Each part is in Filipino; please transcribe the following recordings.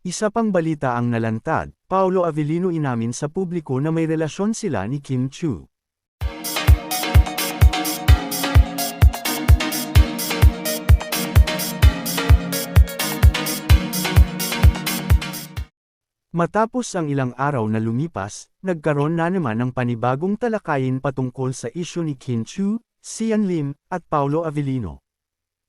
Isa pang balita ang nalantad, Paolo Avellino inamin sa publiko na may relasyon sila ni Kim Chu. Matapos ang ilang araw na lumipas, nagkaroon na naman ng panibagong talakayin patungkol sa isyu ni Kim Chu, Sian Lim, at Paolo Avellino.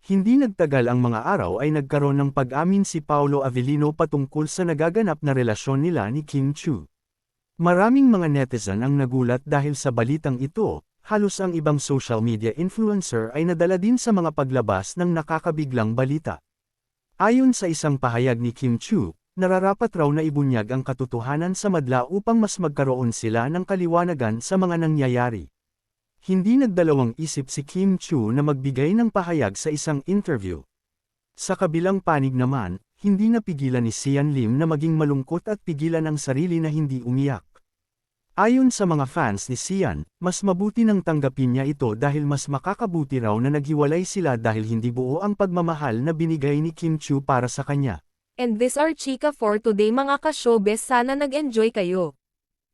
Hindi nagtagal ang mga araw ay nagkaroon ng pag-amin si Paolo Avellino patungkol sa nagaganap na relasyon nila ni Kim Chu. Maraming mga netizen ang nagulat dahil sa balitang ito, halos ang ibang social media influencer ay nadala din sa mga paglabas ng nakakabiglang balita. Ayon sa isang pahayag ni Kim Chu, nararapat raw na ibunyag ang katotohanan sa madla upang mas magkaroon sila ng kaliwanagan sa mga nangyayari. Hindi nagdalawang isip si Kim Chu na magbigay ng pahayag sa isang interview. Sa kabilang panig naman, hindi napigilan ni Sian Lim na maging malungkot at pigilan ang sarili na hindi umiyak. Ayon sa mga fans ni Sian, mas mabuti nang tanggapin niya ito dahil mas makakabuti raw na naghiwalay sila dahil hindi buo ang pagmamahal na binigay ni Kim Chu para sa kanya. And this are Chika for today mga ka-showbiz sana nag-enjoy kayo.